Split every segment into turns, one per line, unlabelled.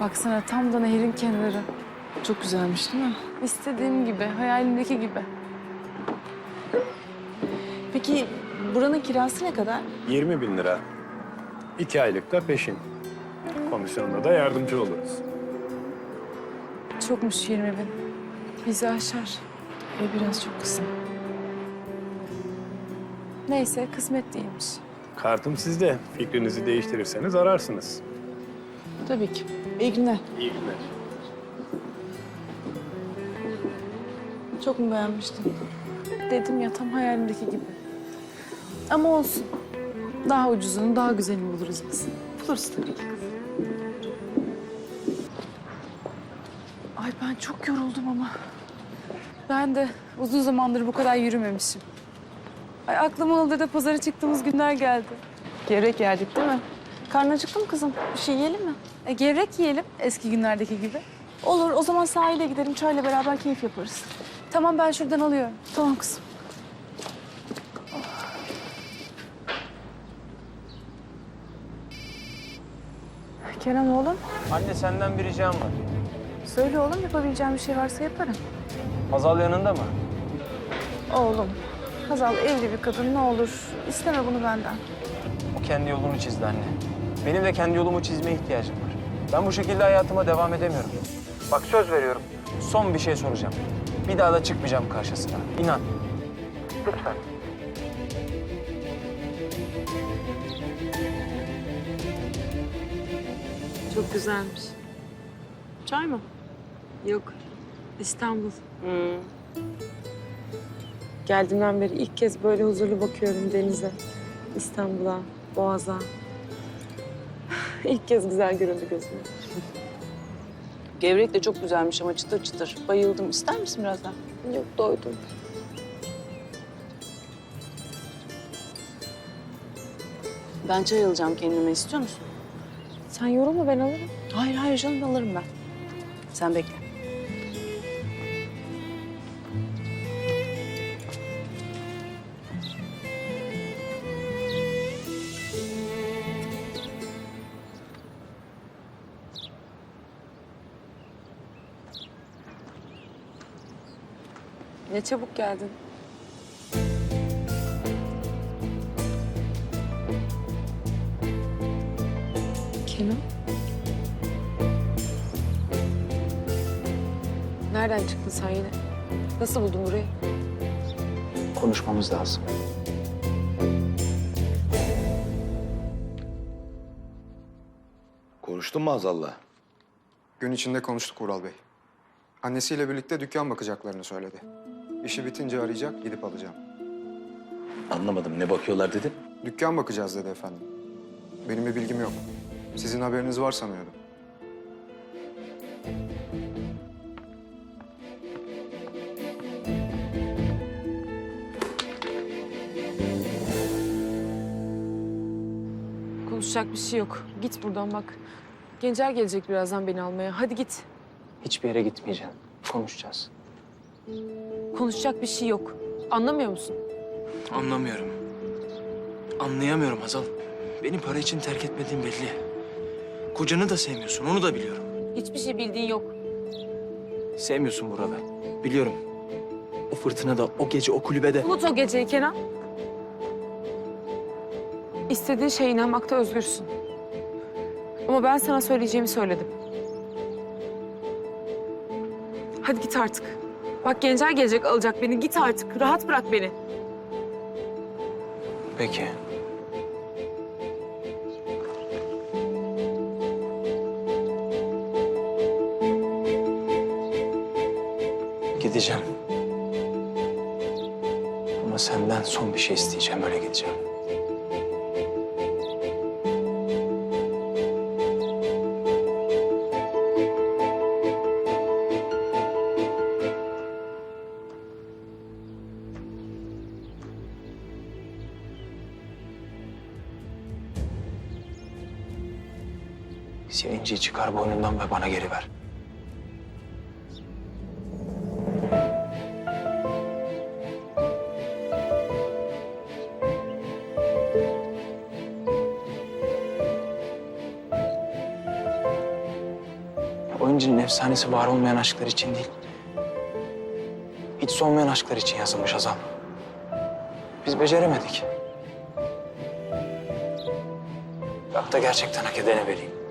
Baksana tam da nehrin kenarı.
Çok güzelmiş değil mi?
İstediğim gibi, hayalimdeki gibi.
Peki buranın kirası ne kadar?
20 bin lira. İki aylık da peşin. Komisyonda da yardımcı oluruz.
Çokmuş 20 bin. Bizi aşar.
E, biraz çok kısa.
Neyse kısmet değilmiş.
Kartım sizde. Fikrinizi değiştirirseniz ararsınız.
Tabii ki. İyi günler.
İyi günler.
Çok mu beğenmiştin?
Dedim ya tam hayalimdeki gibi. Ama olsun. Daha ucuzunu, daha güzelini buluruz biz.
Buluruz tabii ki.
Ay ben çok yoruldum ama. Ben de uzun zamandır bu kadar yürümemişim. Ay aklıma Ildır'da pazara çıktığımız günler geldi.
Gevrek yerdik değil mi? Karnın acıktı mı kızım? Bir şey yiyelim mi?
E, gevrek yiyelim eski günlerdeki gibi.
Olur. O zaman sahile gidelim. Çayla beraber keyif yaparız.
Tamam ben şuradan alıyorum.
Tamam kızım.
Kenan oğlum.
Anne senden bir ricam var.
Söyle oğlum yapabileceğim bir şey varsa yaparım.
Hazal yanında mı?
Oğlum. Hazal evli bir kadın ne olur isteme bunu benden.
O kendi yolunu çizdi anne. Benim de kendi yolumu çizmeye ihtiyacım var. Ben bu şekilde hayatıma devam edemiyorum. Bak söz veriyorum. Son bir şey soracağım. Bir daha da çıkmayacağım karşısına. İnan. Lütfen.
Çok güzelmiş.
Çay mı?
Yok, İstanbul. Geldiğimden beri ilk kez böyle huzurlu bakıyorum denize, İstanbul'a, Boğaz'a. ilk kez güzel göründü gözüme.
Gevrek de çok güzelmiş ama çıtır çıtır. Bayıldım. İster misin birazdan?
Yok, doydum.
Ben çay alacağım kendime. istiyor musun?
Sen yorulma, ben alırım.
Hayır hayır canım alırım ben. Sen bekle.
Ne çabuk geldin. Kenan? Nereden çıktın sen yine? Nasıl buldun burayı?
Konuşmamız lazım.
Konuştun mu Azal'la?
Gün içinde konuştuk Ural Bey. Annesiyle birlikte dükkan bakacaklarını söyledi. İşi bitince arayacak, gidip alacağım.
Anlamadım. Ne bakıyorlar dedin?
Dükkan bakacağız dedi efendim. Benim bir bilgim yok. Sizin haberiniz var sanıyordum.
Konuşacak bir şey yok. Git buradan bak. Gencer gelecek birazdan beni almaya. Hadi git.
Hiçbir yere gitmeyeceğim. Konuşacağız.
Konuşacak bir şey yok. Anlamıyor musun?
Anlamıyorum. Anlayamıyorum Hazal. Beni para için terk etmediğin belli. Kocanı da sevmiyorsun, onu da biliyorum.
Hiçbir şey bildiğin yok.
Sevmiyorsun Burak'ı. Biliyorum. O fırtınada, o gece, o kulübede.
Unut o geceyi Kenan. İstediğin şeye inanmakta özgürsün. Ama ben sana söyleyeceğimi söyledim. Hadi git artık. Bak Gencer gelecek alacak beni. Git artık. Rahat bırak beni.
Peki. Gideceğim. Ama senden son bir şey isteyeceğim, öyle gideceğim. Silinciyi çıkar boynundan ve bana geri ver.
Oyuncunun efsanesi var olmayan aşklar için değil. Hiç solmayan aşklar için yazılmış Hazal. Biz beceremedik. Bak da gerçekten hak edene vereyim.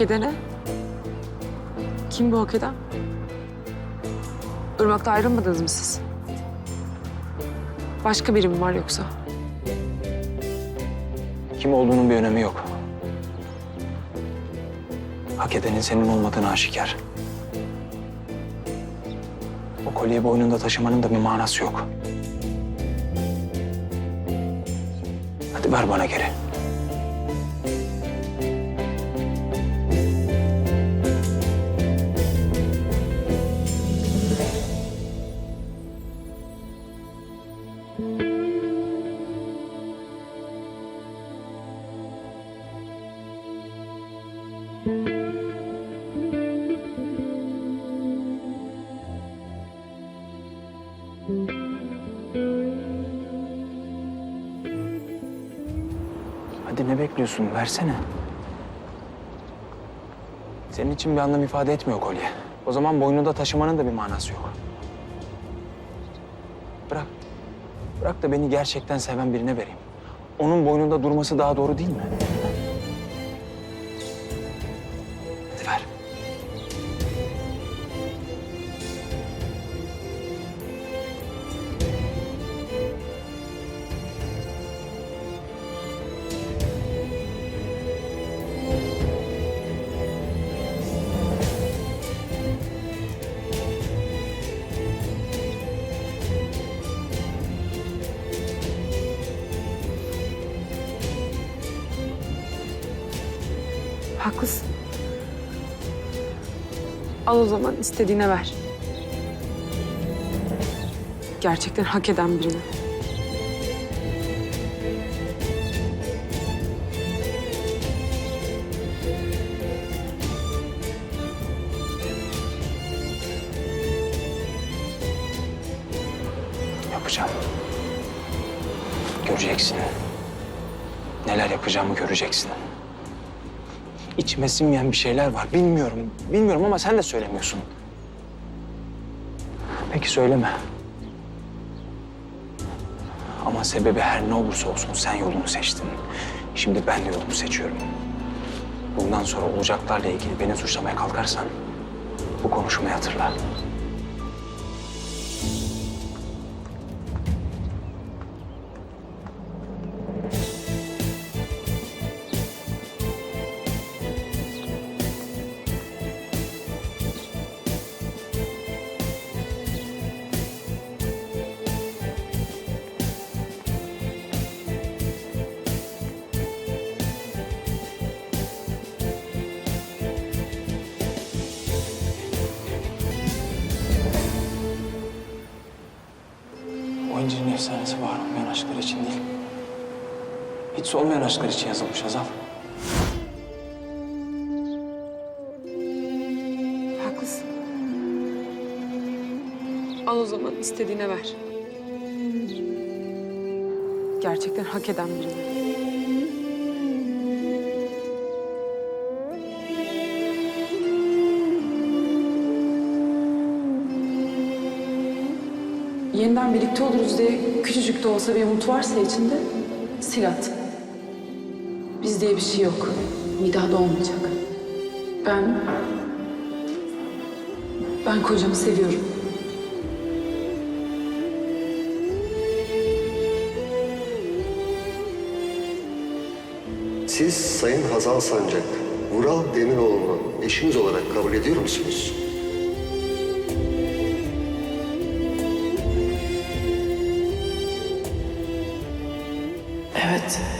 Hak edene? Kim bu hak eden? Irmak'ta ayrılmadınız mı siz? Başka biri mi var yoksa?
Kim olduğunun bir önemi yok. Hak edenin senin olmadığını aşikar. O kolyeyi boynunda taşımanın da bir manası yok. Hadi ver bana geri. Hadi ne bekliyorsun? Versene. Senin için bir anlam ifade etmiyor kolye. O zaman boynunda taşımanın da bir manası yok. Bırak. Bırak da beni gerçekten seven birine vereyim. Onun boynunda durması daha doğru değil mi?
Haklısın. Al o zaman istediğine ver. Gerçekten hak eden birine.
Yapacağım. Göreceksin. Neler yapacağımı göreceksin. İçime sinmeyen bir şeyler var. Bilmiyorum. Bilmiyorum ama sen de söylemiyorsun. Peki söyleme. Ama sebebi her ne olursa olsun sen yolunu seçtin. Şimdi ben de yolumu seçiyorum. Bundan sonra olacaklarla ilgili beni suçlamaya kalkarsan bu konuşmayı hatırla. Oyuncunun efsanesi var olmayan aşklar için değil. Hiç solmayan aşklar için yazılmış Hazal.
Haklısın. Al o zaman istediğine ver. Gerçekten hak eden birine. Yeniden birlikte oluruz diye küçücük de olsa bir umut varsa içinde sil at. Biz diye bir şey yok. Bir daha da olmayacak. Ben ben kocamı seviyorum.
Siz Sayın Hazal Sancak, Vural Demiroğlu'nu eşiniz olarak kabul ediyor musunuz?
it.